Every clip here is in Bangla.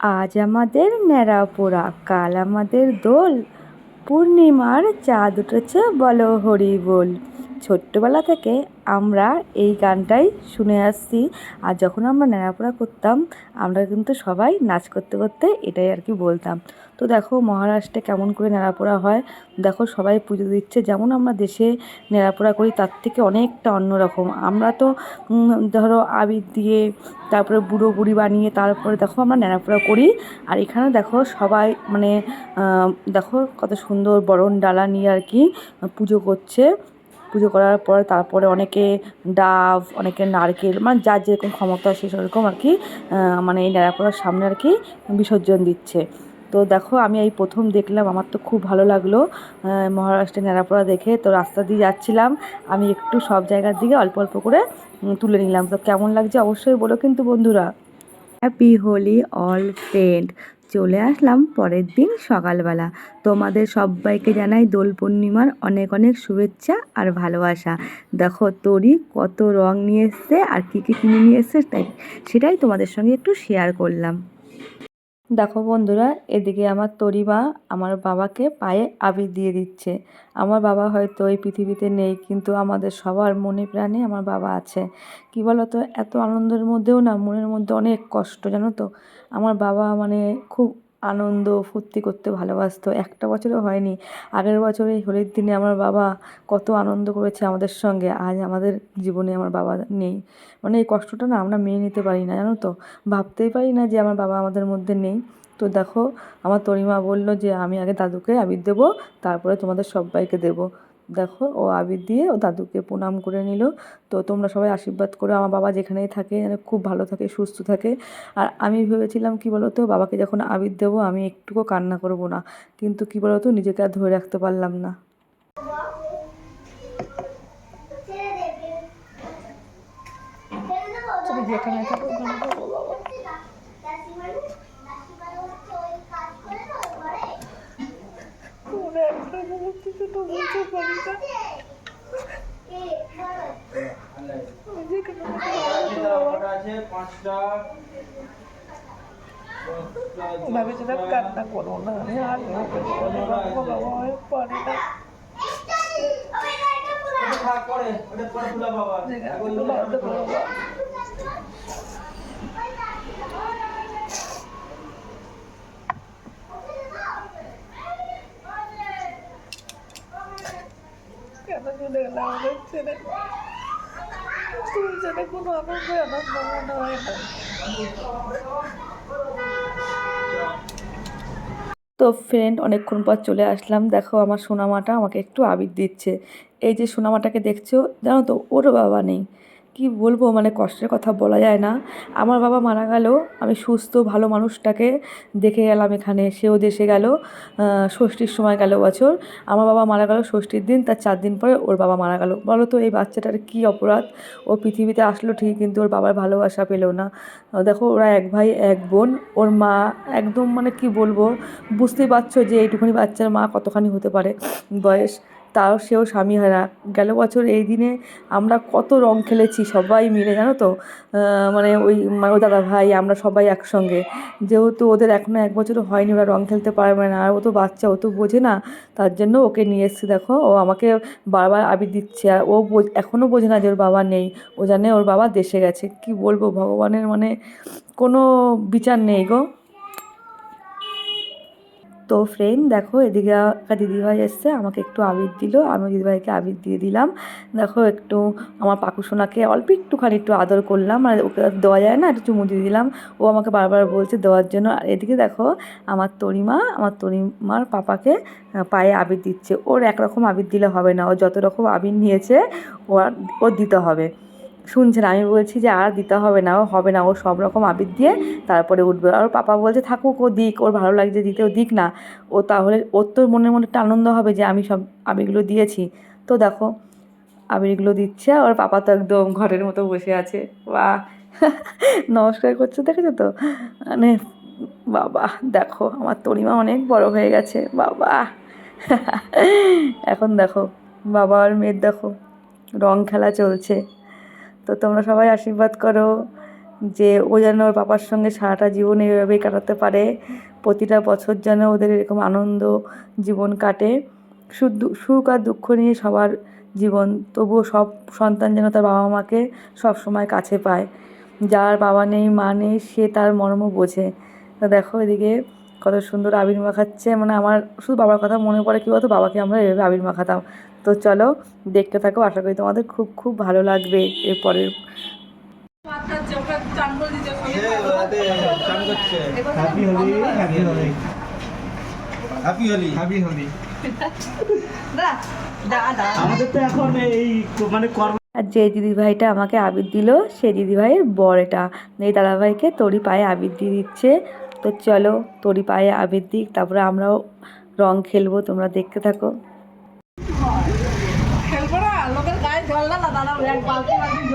আজ আমাদের ন্যাড়া পোড়া কাল আমাদের দোল। পূর্ণিমার চাঁদ উঠেছে বলো হরি বল ছোট্টবেলা থেকে আমরা এই গানটাই শুনে আসছি। আর যখন আমরা ন্যাড়াপোড়া করতাম, আমরা কিন্তু সবাই নাচ করতে করতে এটাই আর কি বলতাম। তো দেখো মহারাষ্ট্রে কেমন করে ন্যাড়াপোড়া হয়। দেখো সবাই পুজো দিচ্ছে। যেমন আমরা দেশে ন্যাড়াপোড়া করি, তার থেকে অনেকটা অন্যরকম। আমরা তো ধরো আবির দিয়ে, তারপরে বুড়ো বুড়ি বানিয়ে, তারপরে দেখো আমরা ন্যাড়াপোড়া করি। আর এখানে দেখো সবাই মানে দেখো কত সুন্দর বরণ ডালা নিয়ে আর কি পুজো করছে। পুজো করার পরে তারপরে অনেকে ডাব, অনেকে নারকেল মানে যার যেরকম ক্ষমতা সে সেরকম আর কি মানে এই ন্যাড়াপোড়ার সামনে আর কি বিসর্জন দিচ্ছে। তো দেখো, আমি এই প্রথম দেখলাম, আমার তো খুব ভালো লাগল মহারাষ্ট্রের ন্যাড়াপোড়া দেখে। তো রাস্তা দিয়ে যাচ্ছিলাম, আমি একটু সব জায়গার দিকে অল্প অল্প করে তুলে নিলাম। তো কেমন লাগছে অবশ্যই বলো কিন্তু বন্ধুরা। হ্যাপি হোলি অল ফ্রেন্ড চলে আসলাম পরের দিন সকালবেলা। তোমাদের সবাইকে জানাই দোল পূর্ণিমার অনেক অনেক শুভেচ্ছা আর ভালোবাসা। দেখো, তরি কত রং নিয়ে এসছে আর কী কী কিনে নিয়ে এসছে তাই সেটাই তোমাদের সঙ্গে একটু শেয়ার করলাম। দেখো বন্ধুরা, এদিকে আমার তরিমা আমার বাবাকে পায়ে আবির দিয়ে দিচ্ছে। আমার বাবা হয়তো এই পৃথিবীতে নেই, কিন্তু আমাদের সবার মনে প্রাণে আমার বাবা আছে। কি বলো তো এত আনন্দের মধ্যেও না মনের মধ্যে অনেক কষ্ট, জানো তো? আমার বাবা মানে খুব আনন্দ, ফুর্তি করতে ভালোবাসতো। একটা বছরও হয়নি। আগের বছরে হোলির দিনে আমার বাবা কত আনন্দ করেছে আমাদের সঙ্গে। আজ আমাদের জীবনে আমার বাবা নেই। মানে এই কষ্টটা না আমরা মেনে নিতে পারি না, জানো তো? ভাবতেই পারি না যে আমার বাবা আমাদের মধ্যে নেই। তো দেখো, আমার তরিমা বলল যে, আমি আগে দাদুকে আবির দেবো, তারপরে তোমাদের সবাইকে দেবো। দেখো ও আবির দিয়ে ও দাদুকে প্রণাম করে নিল। তো তোমরা সবাই আশীর্বাদ করো আমার বাবা যেখানেই থাকে যেন খুব ভালো থাকে সুস্থ থাকে। আর আমি ভেবেছিলাম কি বলো তো বাবাকে যখন আবির দেবো আমি একটুকু কান্না করব না। কিন্তু কি বলো তো নিজেকে আর ধরে রাখতে পারলাম না। যেখানে থাকো ওখানে থাকো বাবা তোমরা একটা জিনিস কিছু তো বলতে পারি না আমি যেখানে থাকি বাবা, আছে পাঁচটা এভাবে যেন কান্না করো না আমি আর পারি না। পরে ওটা পরে তুলা বাবা যেখানে এখন থেকে বাড়াতে পারো বাবা কেন চলে তুমি মনে হয় না তো ফ্রেন্ড অনেকক্ষণ পর চলে আসলাম। দেখো আমার সোনামাটা আমাকে একটু আবির দিচ্ছে। এই যে সোনামাটাকে দেখছ, জানো তো ওরও বাবা নেই। কি বলব? মানে কষ্টের কথা বলা যায় না। আমার বাবা মারা গেল আমি সুস্থ, ভালো মানুষটাকে দেখে গেলাম এখানে। সেও দেশে গেল ষষ্ঠীর সময় গেল বছর। আমার বাবা মারা গেল ষষ্ঠীর দিন, তার চার দিন পরে ওর বাবা মারা গেল। বলো তো এই বাচ্চাটার কী অপরাধ? ও পৃথিবীতে আসলো ঠিক, কিন্তু ওর বাবার ভালোবাসা পেল না। দেখো, ওরা এক ভাই, এক বোন, ওর মা একদম মানে কি বলব? বুঝতেই পারছ যে এইটুখানি বাচ্চার মা কতখানি হতে পারে বয়স। তাও সেও স্বামী হারা গেল বছর এই দিনে আমরা কত রং খেলেছি, সবাই মিলে, জানো তো? মানে ওই মানে ওই দাদা ভাই, আমরা সবাই একসঙ্গে। যেহেতু ওদের এখনও এক বছরও হয়নি, ওরা রং খেলতে পারবে না। আর ও তো বাচ্চা, ও তো বোঝে না। তার জন্য ওকে নিয়ে এসেছি, দেখো। ও আমাকে বারবার আবির দিচ্ছে। আর ও এখনও বোঝে না যে ওর বাবা নেই। ও জানে ওর বাবা দেশে গেছে। কি বলব, ভগবানের মানে কোনো বিচার নেই গো। তো ফ্রেন্ড দেখো, এদিকে একটা দিদিভাই এসছে, আমাকে একটু আবির দিল আমি দিদিভাইকে আবির দিয়ে দিলাম। দেখো, একটু আমার পাকু সোনাকে অল্প একটুখানি একটু আদর করলাম আর ওকে দেওয়া যায় না, একটু চুমু দিয়ে দিলাম। ও আমাকে বারবার বলছে দেওয়ার জন্য। আর এদিকে দেখো, আমার তরিমা, আমার তরিমার পাপাকে পায়ে আবির দিচ্ছে। ওর একরকম আবির দিলে হবে না, ও যত রকম আবির নিয়েছে, ও আর ওর দিতে হবে। শুনছে না। আমি বলছি যে, আর দিতে হবে না, ও হবে না। ও সব রকম আবির দিয়ে তারপরে উঠবে। আর পাপা বলছে, থাকুক, ও দিক, ওর ভালো লাগছে দিতে, ও দিক না। ও তাহলে, ওর তোর মনের মধ্যে একটা আনন্দ হবে যে, আমি সব আবিরগুলো দিয়েছি। তো দেখো, আবিরগুলো দিচ্ছে ওর পাপা তো একদম ঘরের মতো বসে আছে। বা নমস্কার করছে, দেখেছ তো? মানে বাবা, দেখো, আমার তরিমা অনেক বড় হয়ে গেছে, বাবা। এখন দেখো, বাবা আর মেয়ের দেখো, রং খেলা চলছে। তো তোমরা সবাই আশীর্বাদ করো যে ও যেন ওর বাবার সঙ্গে সারাটা জীবন এইভাবেই কাটাতে পারে। প্রতিটা বছর যেন ওদের এরকম আনন্দ জীবন কাটে। সুখ আর দুঃখ নিয়ে সবার জীবন, তবুও সব সন্তান যেন তার বাবা মাকে সব সময় কাছে পায়। যার বাবা নেই, মা নেই, সে তার মর্ম বোঝে। তো দেখো এদিকে কত সুন্দর আবির মাখাচ্ছে মানে আমার শুধু বাবার কথা মনে পড়ে, কী বলতো? বাবাকে আমরা এভাবে আবির মাখাতাম তো চলো দেখতে থাকো, আশা করি তোমাদের খুব খুব ভালো লাগবে এরপরের সে তো এখন মানে আর যে দিদিভাইটা আমাকে আবির দিল সেই দিদিভাইয়ের বর এটা। এই দাদাভাইকে তরি পায়ে আবির দিয়ে দিচ্ছে। তো চলো তরি পায়ে আবির দিক, তারপরে আমরাও রং খেলব, তোমরা দেখতে থাকো খেলব না লোকের গায়ে জল না না দাদা এক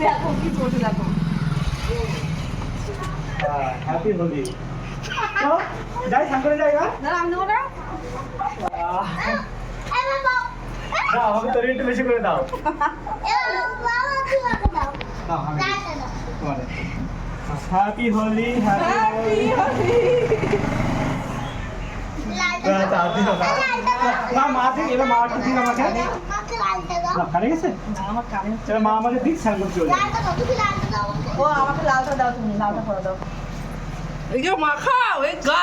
দেখো কি চলছে দেখো হ্যাপি হোলি যাই সাঙ্করে যাই আমি দেবো না তোর একটু বেশি করে দাও আমি হ্যাপি হোলি হ্যাপি হোলি মা মা দিক এবার মা একটু দিন আমাকে মা আমাকে দিক চলে ও আমাকে লালটা দাও তুমি লালটা করে দাও। এই যে মাখাও এই গা।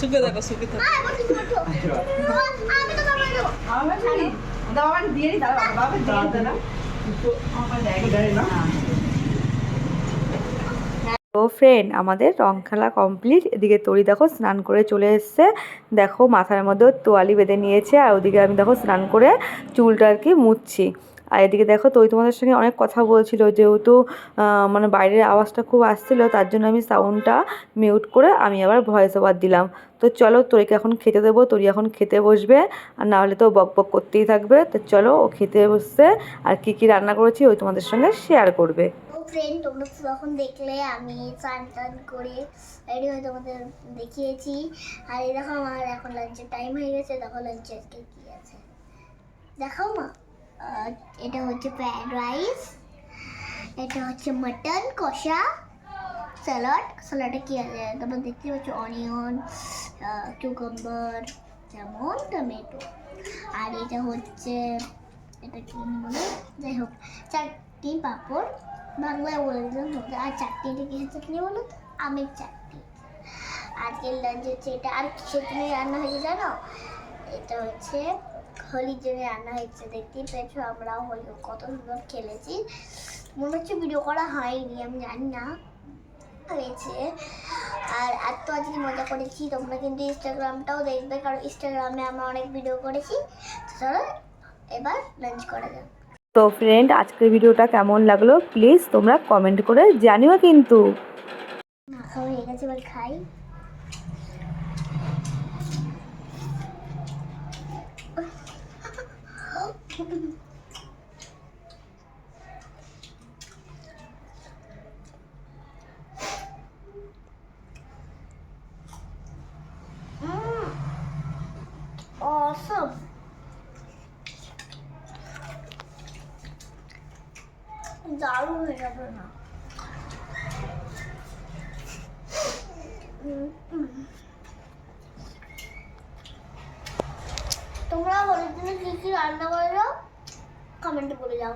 সুখে দেখো সুখে থাকো দাও আমার দিয়ে দিই দাও বাবা দিয়ে দেয় না তো ফ্রেন্ড আমাদের রং খেলা কমপ্লিট এদিকে তরি দেখো স্নান করে চলে এসছে। দেখো মাথার মধ্যে তোয়ালি বেঁধে নিয়েছে, আর ওদিকে আমি দেখো স্নান করে চুলটা আর কি মুছছি। আর এদিকে দেখো তরি তোমাদের সঙ্গে অনেক কথা বলছিল যেহেতু মানে বাইরের আওয়াজটা খুব আসছিল, তার জন্য আমি সাউন্ডটা মিউট করে আমি আবার ভয়েস ওভার দিলাম। তো চলো তরিকে এখন খেতে দেবো, তোরি এখন খেতে বসবে, আর না হলে তো বক বক করতেই থাকবে। তো চলো ও খেতে বসছে, আর কি কি রান্না করেছি ওই তোমাদের সঙ্গে শেয়ার করবে। ফ্রেন্ড তোমরা তো তখন দেখলে, আমি চান টান করে রেডি হয়ে তোমাদের দেখিয়েছি। আর এই দেখো আমার এখন লাঞ্চের টাইম হয়ে গেছে, দেখো লাঞ্চে আজকে কী আছে। দেখাও মা। এটা হচ্ছে ফ্রাইড রাইস এটা হচ্ছে মাটন কষা স্যালাড স্যালাডে কী আছে? তারপর দেখতে পাচ্ছ অনিয়ন কিউকাম্বার যেমন টমেটো আর এটা হচ্ছে, এটা কি বলে? যাই হোক চারটি পাঁপড়। বাংলায় বললাম হচ্ছে আর চাটনিটা কিসের চাটনি বলো তো? আমের চাটনি। আজকের লাঞ্চ হচ্ছে এটা। আর কিসের জন্য রান্না হয়েছে জানো? এটা হচ্ছে হোলির জন্য রান্না হয়েছে দেখতেই পেয়েছ আমরাও হোলি কত সুন্দর খেলেছি। মনে হচ্ছে ভিডিও করা হয়নি আমি জানি না। হয়েছে। আর এত আজকে মজা করেছি তোমরা কিন্তু ইনস্টাগ্রামটাও দেখবে কারণ ইনস্টাগ্রামে আমরা অনেক ভিডিও করেছি। চলো এবার লাঞ্চ করা যাক। তো ফ্রেন্ড আজকের ভিডিওটা কেমন লাগল? প্লিজ তোমরা কমেন্ট করে জানিও কিন্তু। মাখা হয়ে গেছে এবার খাই। Awesome. দারুণ হয়ে যাবে না তোমরা হোলির দিনে কি কি রান্না করো? কমেন্টে বলে যাও।